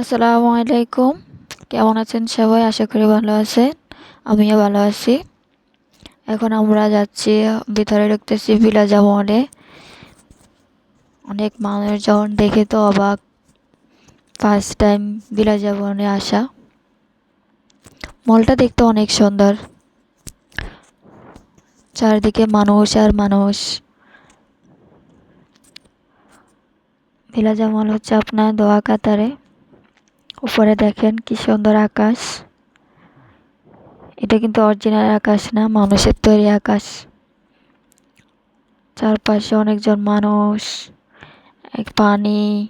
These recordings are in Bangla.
আসসালামু আলাইকুম। কেমন আছেন সবাই? আশা করি ভালো আছেন। আমিও ভালো আছি। এখন আমরা যাচ্ছি ভিতরে ঢুকতেছি বিলাজা মলে। অনেক মানুষজন দেখে তো অবাক। ফার্স্ট টাইম বিলাজা মলে আসা। মলটা দেখতে অনেক সুন্দর। চারদিকে মানুষ আর মানুষ। বিলাজা মল হচ্ছে আপনার দোয়া কাতারে উপরে দেখেন কি সুন্দর আকাশ। এটা কিন্তু অরিজিনাল আকাশ না, মানুষের তৈরি আকাশ। চারপাশে অনেকজন মানুষ, এক পানি।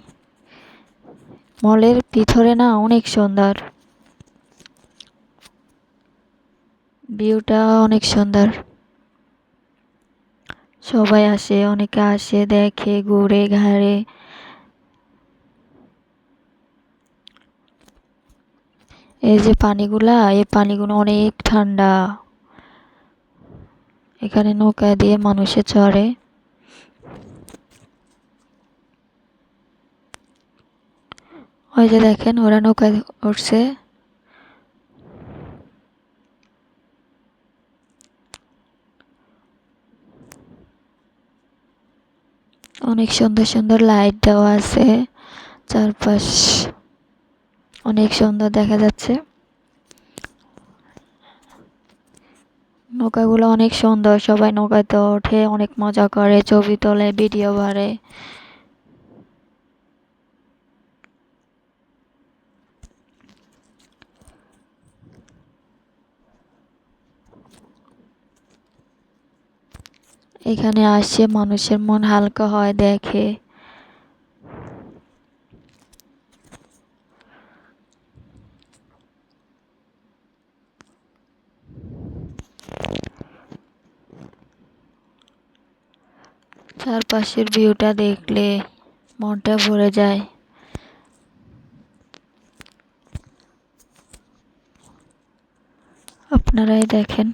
মলের ভিতরে না অনেক সুন্দর। ভিউটা অনেক সুন্দর। সবাই আসে, অনেকে আসে, দেখে, ঘুরে, ঘাড়ে। এই যে পানিগুলা, এই পানিগুলো অনেক ঠান্ডা। এখানে নৌকা দিয়ে মানুষে চড়ে। ওই যে দেখেন, ওরা নৌকায় উঠছে। অনেক সুন্দর সুন্দর লাইট দেওয়া আছে চারপাশ। অনেক সুন্দর দেখা যাচ্ছে। নৌকাগুলো অনেক সুন্দর, সবাই নৌকাতে ওঠে, অনেক মজা করে, ছবি তোলে ভিডিও বাড়ে এখানে আসে মানুষের মন হালকা হয়, দেখে। চারপাশের ভিউটা দেখলে মনটা ভরে যায়। আপনারাই দেখেন।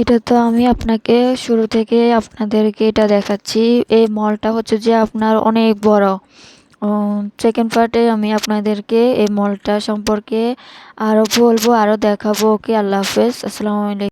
এটা তো আমি আপনাকে শুরু থেকে আপনাদেরকে এটা দেখাচ্ছি। এই মলটা হচ্ছে যে আপনার অনেক বড়। সেকেন্ড পার্টে আমি আপনাদেরকে এই মলটা সম্পর্কে আরও বলব আরও দেখাবো। ওকে আল্লাহ হাফেজ। আসসালামু আলাইকুম।